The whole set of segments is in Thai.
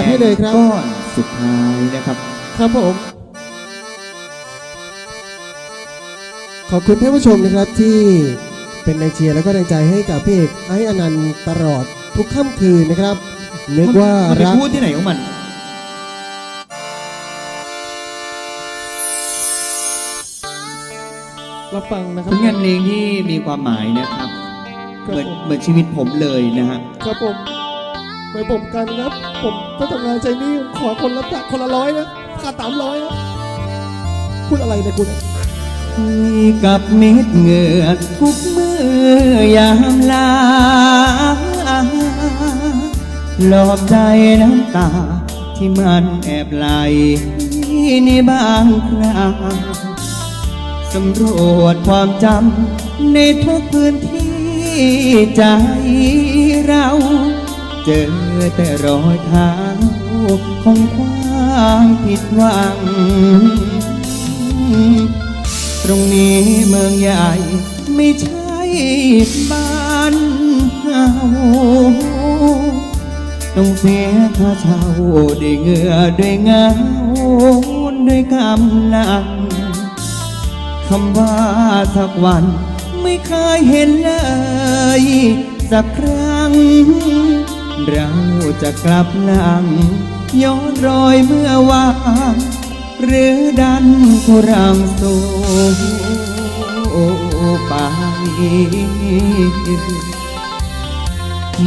จัดให้เลยครับก้อนสุดท้ายนะครับ ครับผม ขอบคุณท่านผู้ชมนะครับที่เป็นแรงเชียร์และก็แรงใจให้กับพี่เอกไอ้อนันต์ตลอดทุกค่ำคืนนะครับนึกว่ามันไปรักพูดที่ไหนของมันรับฟังนะครัผบลงานเพลงที่มีความหมายนะครับครัเหมืบอนผมเหมือนชีวิตผมเลยนะฮะครับผม ไปผมกันครับ ผมถ้าทำงานใจนี่ขอคนละคนละร้อยนะขาดสามร้อยนะพูดอะไรเนี่ยคุณกับเมิดเหงื่อทุกมือยามลาหลอบใจน้ำตาที่มันแอบไหลในบางคราสำรวจความจำในทุกพื้นที่ใจเรา เจอแต่รอยเท้าของความผิดหวัง ตรงนี้เมืองใหญ่ไม่ใช่บ้านเฮาต้องเสียค่าเช่าด้วยเหงื่อด้วยเงาด้วยกำลังคำว่าสักวันไม่เคยเห็นเลย สักครั้ง เราจะกลับหลัง ย้อนรอยเมื่อวานหรือดันทุรังสู่ไป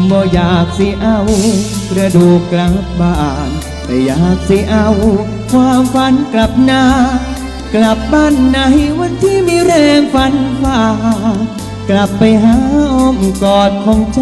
บ่อยากสิเอากระดูกกลับบ้านแต่อยากสิเอา ความฝันกลับหน้ากลับบ้านในวันที่มีแรงฝันฝ่ากลับไปหาอ้อมกอดของใจ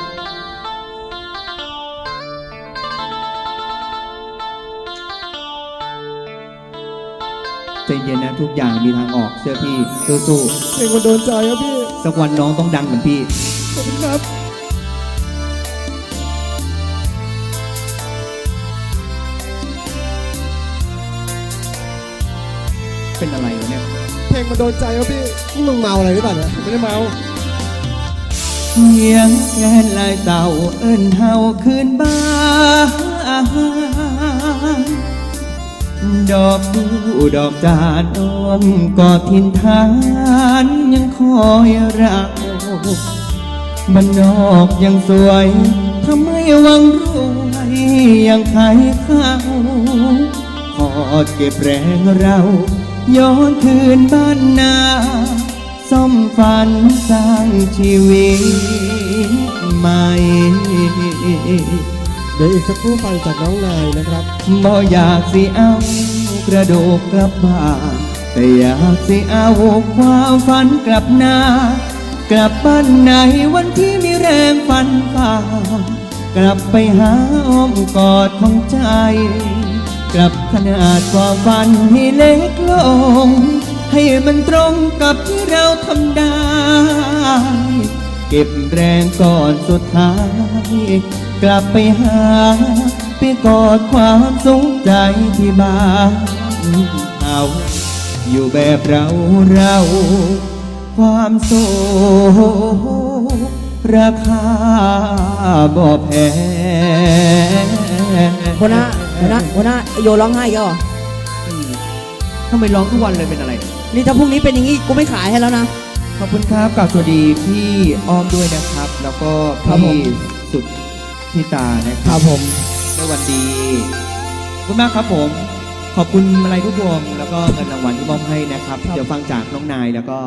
ใจเย็นนะทุกอย่างมีทางออกเชื่อพี่สู้เพลงมันโดนใจครับพี่ ๆสักวันน้องต้องดังเหมือนพี่ ขอบคุณครับ เป็นอะไรวะเนี่ยเพลงมันโดนใจครับพี่นี่มึงเมาอะไรหรือเปล่าเนี่ยไม่ได้เมา เสียงแค่ลายเต่าเอิ้นเฮาคืนบ้าน ดอกดูดอกจานอ้อมกอดทินทานยังคอยราบ้านนอกยังสวยทำไมหวังรวยยังใครเข้าขอเก็บแรงเราย้อนคืนบ้านนาซ่อมฝันสร้างชีวิตใหม่ เดี๋ยวอีกสักครู่ฟังจากน้องนายนะครับบ่อยากสิเอากระโดูกกลับบ้านแต่อยากสิเอาความฝันกลับหน้ากลับบ้านในวันที่มีแรงฝันฝ่ากลับไปหาอ้อมกอดของใจ กลับขนาดความฝันให้เล็กลง ให้มันตรงกับที่เราทำได้ เก็บแรงก่อนสุดท้าย กลับไปหา ไปกอดความสุขใจที่บ้านเอาอยู่แบบเราเรา ความสุขราคาบ่แพงหัวหน้าหัวหน้าหัวหน้าโยร้องไห้อีก็ทำไมร้องทุกวันเลยเป็นอะไร นี่ถ้าพรุ่งนี้เป็นอย่างนี้กูไม่ขายให้แล้วนะ ขอบคุณครับกล่าวสวัสดีพี่อ้อมด้วยนะครับ แล้วก็ครับผม พี่สุดที่ตานะคครัรับบผม สวัสดีขอบคุณมากครับผม ขอบคุณมาลัยทุกวงแล้วก็เงินรางวัลที่มอบให้นะครับเดี๋ยวฟังจากน้องนายแล้วก็